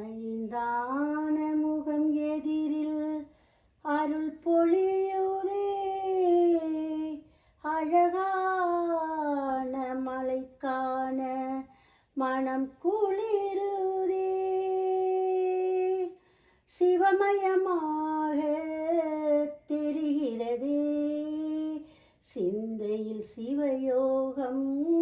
ஐந்தான முகம் எதிரில் அருள் பொழியூரே அழகான மலைக்கான மனம் குளிருதே. சிவமயமாக தெரிகிறதே. சிந்தையில் சிவயோகம்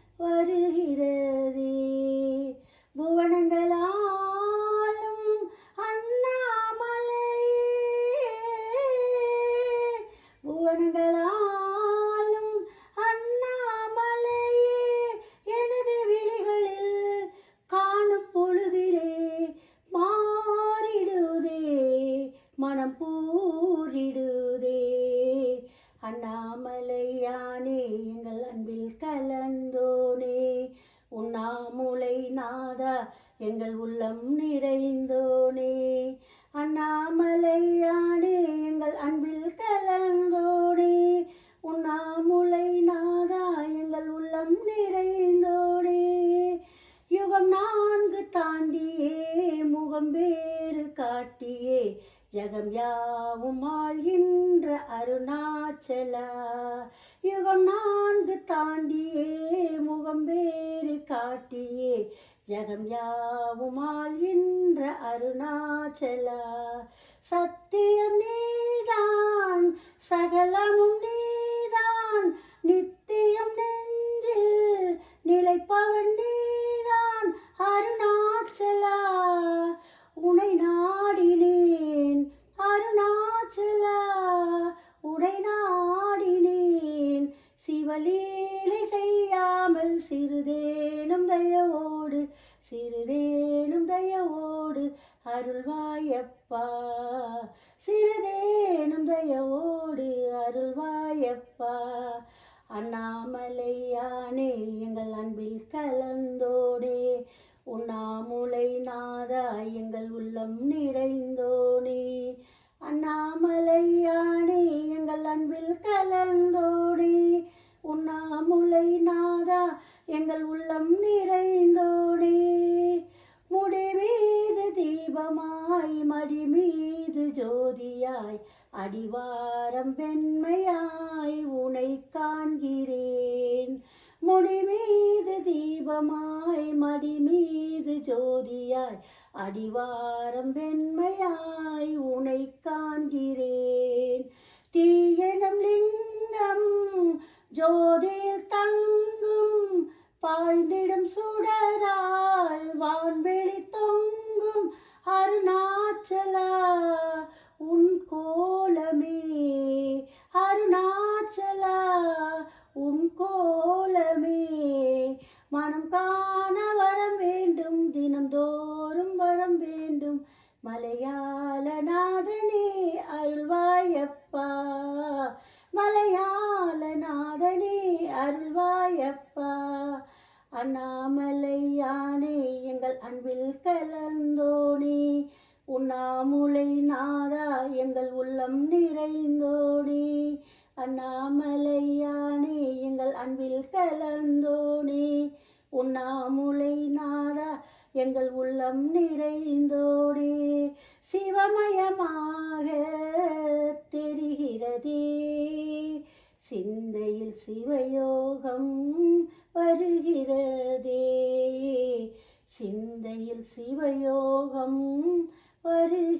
அண்ணாமலையானே எங்கள் அன்பில் கலந்தோனே. உண்ணாமுலை நாதா எங்கள் உள்ளம் நிறைந்தோனே. அண்ணாமலையானே எங்கள் அன்பில் கலந்தோனே. உண்ணாமுலை நாதா எங்கள் உள்ளம் நிறைந்தோனே. யுகம் நான்கு தாண்டியே முகம் வேறு காட்டியே. ஜகம் யாவும் ஆள்கின்ற அருணாச்சலா. யுகம் நான்கு தாண்டியே முகம் வேறு காட்டியே. ஜகம் யாவும் ஆள்கின்ற அருணாச்சலா. சத்தியம் நீதான் சகலமும் நீதான். நித்தியம் நெஞ்சில் நிலைப்பவன் நீதான் அருணாச்சலா. உனை நான் தயவோடு அருள்வாயப்பா. சிறிதேனும் தயவோடு அருள்வாயப்பா. அண்ணாமலையானே எங்கள் அன்பில் கலந்தோடே உண்ணாமுலை நாதா எங்கள் உள்ளம் நிறைந்தோனே. அண்ணாமலையானே எங்கள் அன்பில் கலந்தோடே உண்ணாமுலை நாதா எங்கள் உள்ளம் நிறைந்தோடே முடிமீது தீபமாய் மடிமீது ஜோதியாய் அடிவாரம் வெண்மையாய் உனை காண்கிறேன் முடிமீது தீபமாய் மடிமீது ஜோதியாய் அடிவாரம் வெண்மையாய் உனை காண்கிறேன் தீயனம் லிங்கம் ஜோதியில் தங்கும் பாய்ந்திடும் சுட வேண்டும் மலையாளநாதனே அருள்வாயப்பா. மலையாளநாதனே அருள்வாயப்பா. அண்ணாமலையானே எங்கள் அன்பில் கலந்தோனே. உண்ணாமுலை நாதா எங்கள் உள்ளம் நிறைந்தோனே. அண்ணாமலையானே எங்கள் அன்பில் கலந்தோனே. உண்ணாமுலை நாதா எங்கள் உள்ளம் நிறைந்தோடே சிவமயமாக தெரிகிறதே. சிந்தையில் சிவயோகம் வருகிறதே. சிந்தையில் சிவயோகம் வருகிறதே.